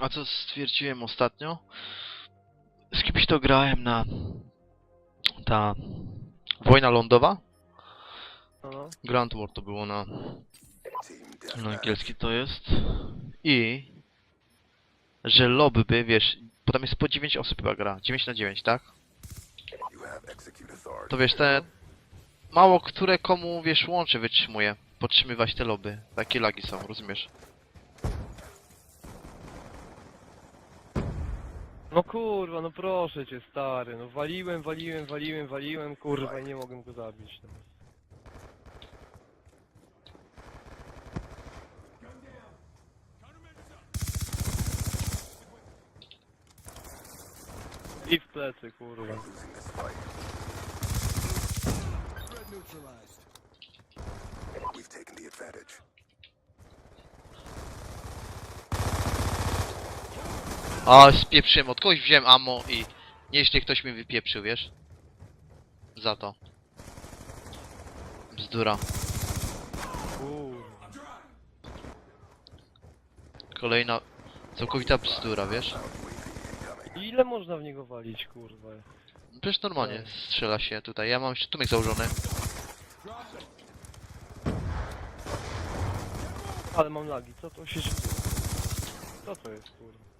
A co stwierdziłem ostatnio? Z kimś to grałem na... Ta... Wojna lądowa? No. Grand War to było na... Na angielski to jest. I... Że lobby, wiesz... Bo tam jest po 9 osób chyba gra. 9 na 9, tak? To wiesz, te... Mało które komu, wiesz, łącze wytrzymuje. Podtrzymywać te lobby. Takie lagi są, rozumiesz? No kurwa, no proszę cię stary, no waliłem, waliłem, waliłem, waliłem, kurwa i nie mogłem go zabić. No. I w plecy, kurwa. We've taken the advantage. A, spieprzyłem, od kogoś wziąłem ammo i... Nieźle ktoś mi wypieprzył, wiesz? Za to. Bzdura. Kolejna... Całkowita bzdura, wiesz? Ile można w niego walić, kurwa? Przecież normalnie strzela się tutaj. Ja mam jeszcze tumek założony. Ale mam lagi, co to się dzieje? Co to jest, kurwa?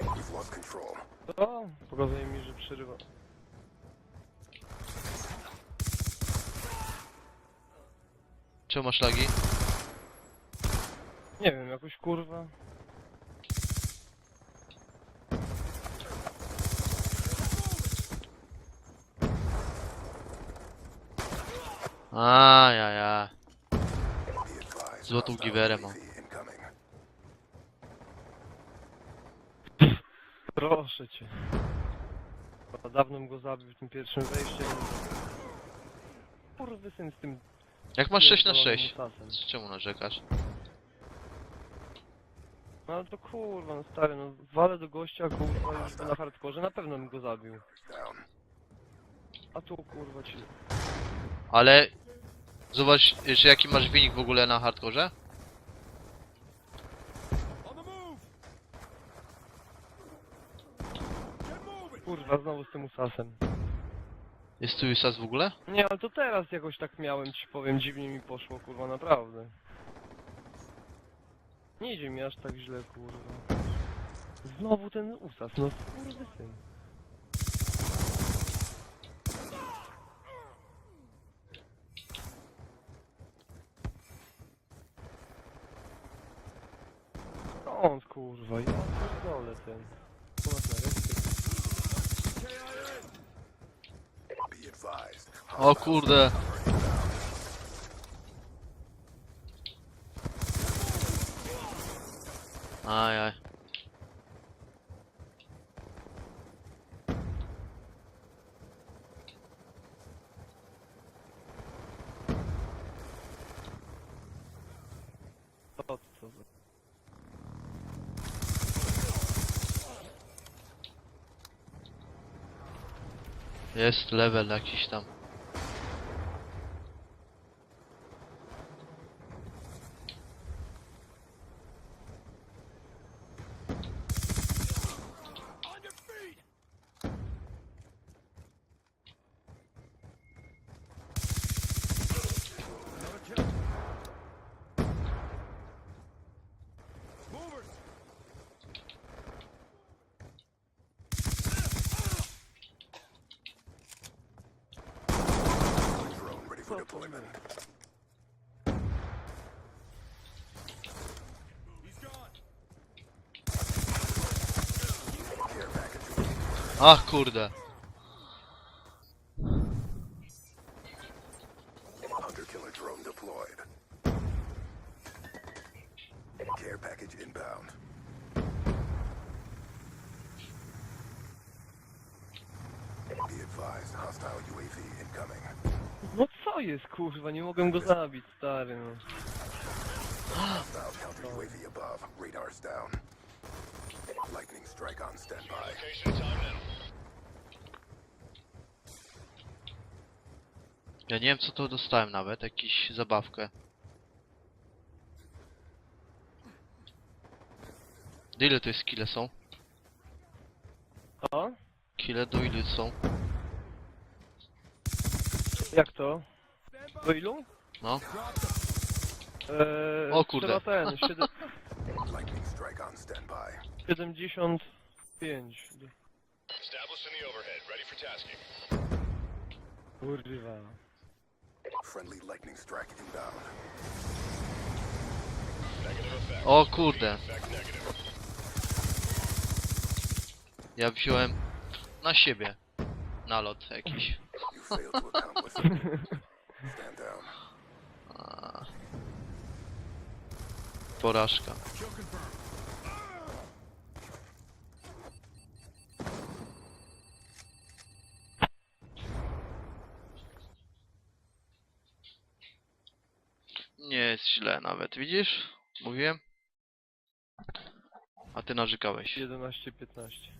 We've lost To pokazuje mi, że przerywa. Czemu masz lagi? Nie wiem, jakoś kurwa. Ajaja. Be advised. Złotą giwerę mam. UAV incoming. Proszę cię. Chyba Dawno bym go zabił w tym pierwszym wejściem. Kurwy syn z tym... Jak masz 6 na pierdolonym 6? mutasem. Z czemu narzekasz? No ale to kurwa, no stary, no walę do gościa, kurwa, już na hardkorze, na pewno bym go zabił. A tu kurwa ci... Ale... Zobacz, że jaki masz wynik w ogóle na hardkorze? Kurwa, znowu z tym usasem. Jest tu USAS w ogóle? Nie, ale to teraz jakoś tak miałem, ci powiem, dziwnie mi poszło, kurwa, naprawdę. Nie idzie mi aż tak źle, kurwa. Znowu ten usas, no kurwy syn. On kurwa, ja pierdolę ten. Be advised. O kurde. Ajaj. To co za... Jest level jakiś tam. Deployment. Care package. Ach kurde. Hunter killer drone deployed. Care package inbound. Be advised. Hostile UAV incoming. Co jest kurwa, nie mogę go zabić, stary no. Hostile counter UAV above. Radar's down. Lightning strike on standby. Ja nie wiem co to dostałem nawet, jakiś zabawkę. Do ile to jest kile są? A? Kile do ilu są? Jak to? Do ilu? No. Eee, O kurde. Trzeba ten, siedem, Lightning strike on standby. 75. Establishing the overhead, ready for tasking. Kurwa. Friendly lightning strike inbound. Negative effect. O kurde. Effect negative. Ja wziąłem na siebie nalot jakiś. You failed to accomplish it. Stand down. A. Porażka. Nie jest źle nawet, widzisz? Mówiłem? A ty narzekałeś. 11-15.